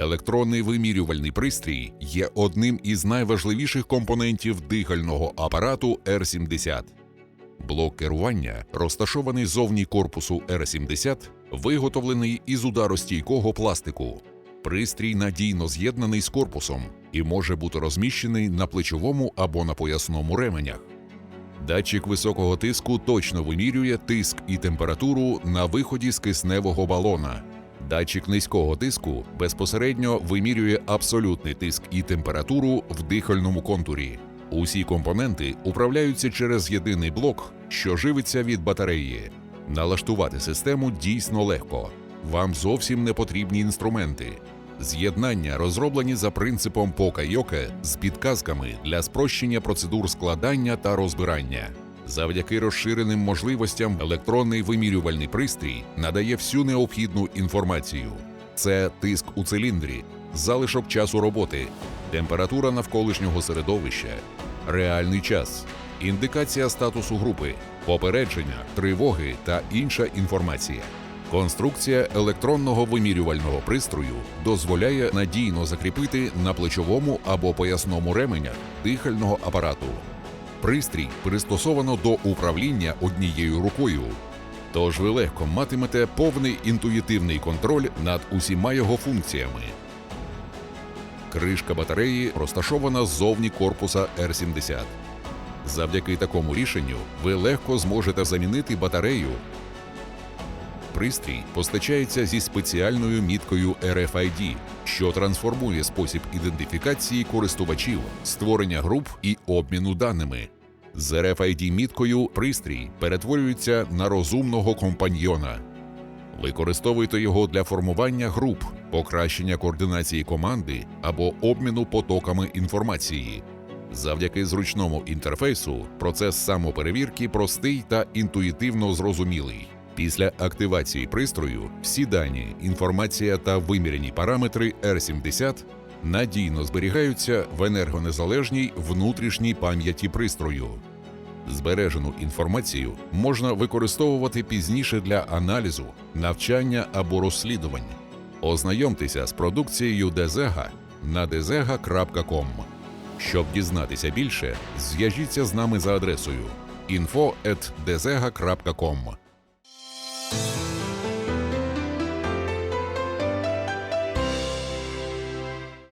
Електронний вимірювальний пристрій є одним із найважливіших компонентів дихального апарату Р-70. Блок керування, розташований зовні корпусу Р-70, виготовлений із ударостійкого пластику. Пристрій надійно з'єднаний з корпусом і може бути розміщений на плечовому або на поясному ременях. Датчик високого тиску точно вимірює тиск і температуру на виході з кисневого балона. Датчик низького тиску безпосередньо вимірює абсолютний тиск і температуру в дихальному контурі. Усі компоненти управляються через єдиний блок, що живиться від батареї. Налаштувати систему дійсно легко. Вам зовсім не потрібні інструменти. З'єднання розроблені за принципом Пока-Йоке з підказками для спрощення процедур складання та розбирання. Завдяки розширеним можливостям електронний вимірювальний пристрій надає всю необхідну інформацію. Це тиск у циліндрі, залишок часу роботи, температура навколишнього середовища, реальний час, індикація статусу групи, попередження, тривоги та інша інформація. Конструкція електронного вимірювального пристрою дозволяє надійно закріпити на плечовому або поясному ременях дихального апарату. Пристрій пристосовано до управління однією рукою. Тож ви легко матимете повний інтуїтивний контроль над усіма його функціями. Кришка батареї розташована ззовні корпуса R70. Завдяки такому рішенню ви легко зможете замінити батарею. Пристрій постачається зі спеціальною міткою RFID, що трансформує спосіб ідентифікації користувачів, створення груп і обміну даними. З RFID-міткою пристрій перетворюється на розумного компаньйона. Використовуйте його для формування груп, покращення координації команди або обміну потоками інформації. Завдяки зручному інтерфейсу процес самоперевірки простий та інтуїтивно зрозумілий. Після активації пристрою всі дані, інформація та виміряні параметри R70 надійно зберігаються в енергонезалежній внутрішній пам'яті пристрою. Збережену інформацію можна використовувати пізніше для аналізу, навчання або розслідувань. Ознайомтеся з продукцією Дезега на dezega.com. Щоб дізнатися більше, зв'яжіться з нами за адресою info.dezega.com.